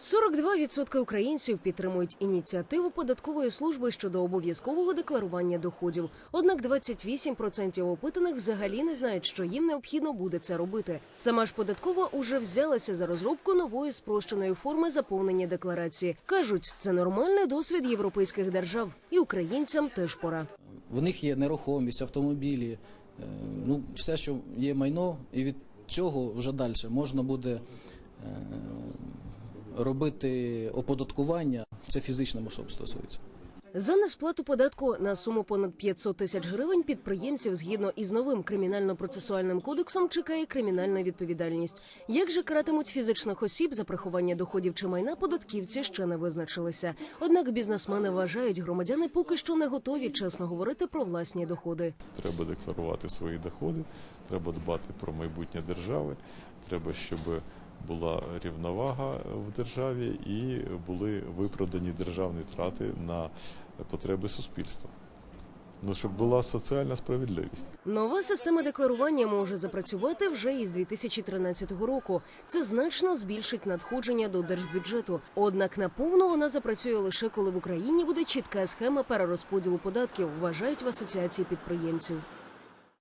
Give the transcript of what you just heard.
42% українців підтримують ініціативу податкової служби щодо обов'язкового декларування доходів. Однак 28% опитаних взагалі не знають, що їм необхідно буде це робити. Сама ж податкова уже взялася за розробку нової спрощеної форми заповнення декларації. кажуть, це нормальний досвід європейських держав, і українцям теж пора. В них є нерухомість, автомобілі, е, ну все, що є майно, і від цього вже далі можна буде е, робити оподаткування. Це фізичним особам стосується. За несплату податку на суму понад 500 тисяч гривень підприємців згідно із новим кримінально-процесуальним кодексом чекає кримінальна відповідальність. Як же каратимуть фізичних осіб за приховання доходів чи майна податківці ще не визначилися. Однак бізнесмени вважають, громадяни поки що не готові чесно говорити про власні доходи. Треба декларувати свої доходи, треба дбати про майбутнє держави. Треба, щоб була рівновага в державі і були виправдані державні трати на потреби суспільства. Ну, щоб була соціальна справедливість. Нова система декларування може запрацювати вже із 2013 року. Це значно збільшить надходження до держбюджету. Однак наповну вона запрацює лише коли в Україні буде чітка схема перерозподілу податків, вважають в асоціації підприємців.